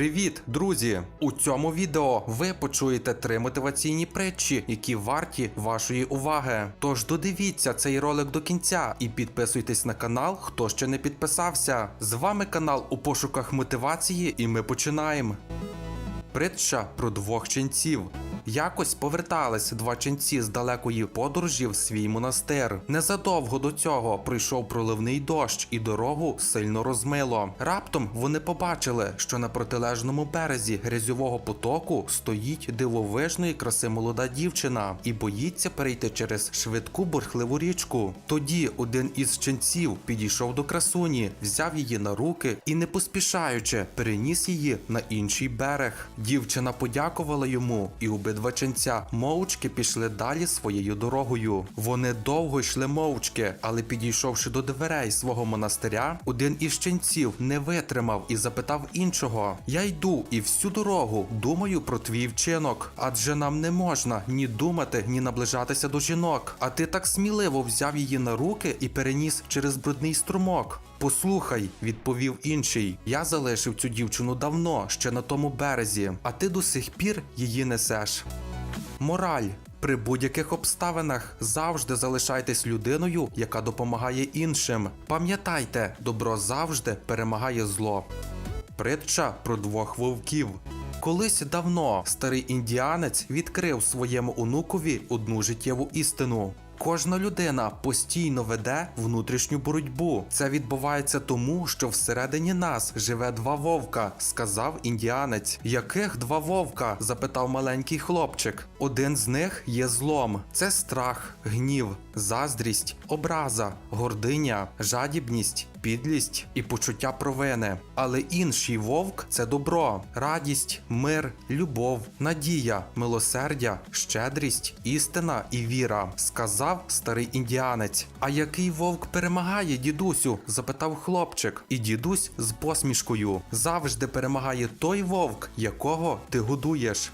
Привіт, друзі! У цьому відео ви почуєте три мотиваційні притчі, які варті вашої уваги. Тож додивіться цей ролик до кінця і підписуйтесь на канал, хто ще не підписався. З вами канал у пошуках мотивації, і ми починаємо. Притча про двох ченців. Якось повертались два ченці з далекої подорожі в свій монастир. Незадовго до цього прийшов проливний дощ, і дорогу сильно розмило. Раптом вони побачили, що на протилежному березі грязьового потоку стоїть дивовижної краси молода дівчина і боїться перейти через швидку бурхливу річку. Тоді один із ченців підійшов до красуні, взяв її на руки і, не поспішаючи, переніс її на інший берег. Дівчина подякувала йому, і обидва ченця мовчки пішли далі своєю дорогою. Вони довго йшли мовчки, але підійшовши до дверей свого монастиря, один із ченців не витримав і запитав іншого: Я йду і всю дорогу думаю про твій вчинок, адже нам не можна ні думати, ні наближатися до жінок. А ти так сміливо взяв її на руки і переніс через брудний струмок. Послухай, відповів інший. Я залишив цю дівчину давно, ще на тому березі, а ти до сих пір її несеш. Мораль. При будь-яких обставинах завжди залишайтесь людиною, яка допомагає іншим. Пам'ятайте, добро завжди перемагає зло. Притча про двох вовків. Колись давно старий індіанець відкрив своєму онукові одну життєву істину. Кожна людина постійно веде внутрішню боротьбу. Це відбувається тому, що всередині нас живе два вовка, сказав індіанець. Яких два вовка? запитав маленький хлопчик. Один з них є злом: це страх, гнів, заздрість, образа, гординя, жадібність. Підлість і почуття провини, але інший вовк це добро, радість, мир, любов, надія, милосердя, щедрість, істина і віра, сказав старий індіанець. А який вовк перемагає, дідусю? запитав хлопчик, і дідусь з посмішкою завжди перемагає той вовк, якого ти годуєш.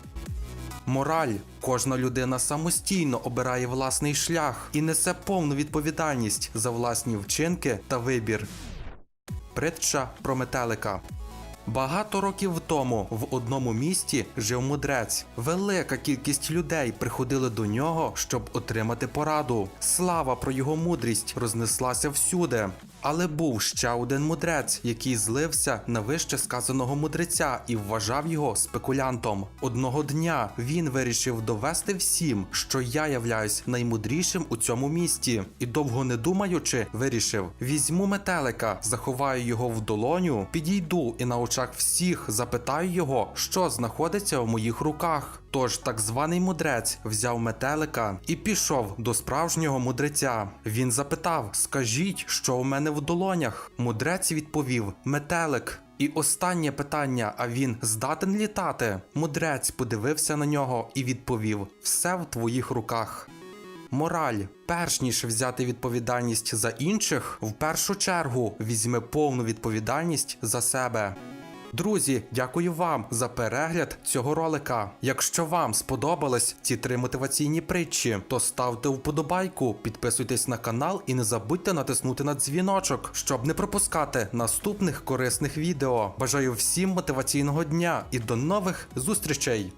Мораль. Кожна людина самостійно обирає власний шлях і несе повну відповідальність за власні вчинки та вибір. Притча про метелика. Багато років тому в одному місті жив мудрець. Велика кількість людей приходили до нього, щоб отримати пораду. Слава про його мудрість рознеслася всюди. Але був ще один мудрець, який злився на вище сказаного мудреця і вважав його спекулянтом. Одного дня він вирішив довести всім, що я являюсь наймудрішим у цьому місті, і довго не думаючи, вирішив: візьму метелика, заховаю його в долоню, підійду і на очах всіх запитаю його, що знаходиться в моїх руках. Тож так званий мудрець взяв метелика і пішов до справжнього мудреця. Він запитав: Скажіть, що у мене в долонях? Мудрець відповів: Метелик. І останнє питання: а він здатен літати? Мудрець подивився на нього і відповів: Все в твоїх руках. Мораль, перш ніж взяти відповідальність за інших, в першу чергу візьми повну відповідальність за себе. Друзі, дякую вам за перегляд цього ролика. Якщо вам сподобались ці три мотиваційні притчі, то ставте вподобайку, підписуйтесь на канал і не забудьте натиснути на дзвіночок, щоб не пропускати наступних корисних відео. Бажаю всім мотиваційного дня і до нових зустрічей!